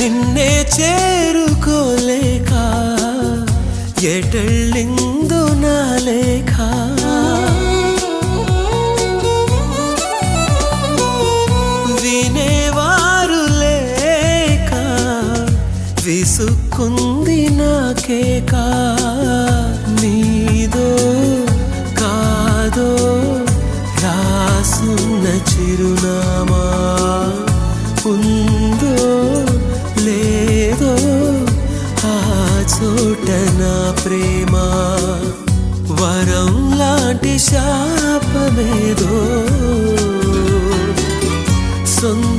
నిన్నే చేరుకోలేక ఎటళ్ళిందు నా లేఖ వినేవారు లేక విసుక్కుంది నాకేక నీదో కాదో రాసున్న చిరునామా ఉందో సోట నా ప్రేమ వరం లాంటి శాపమేదో. సొంత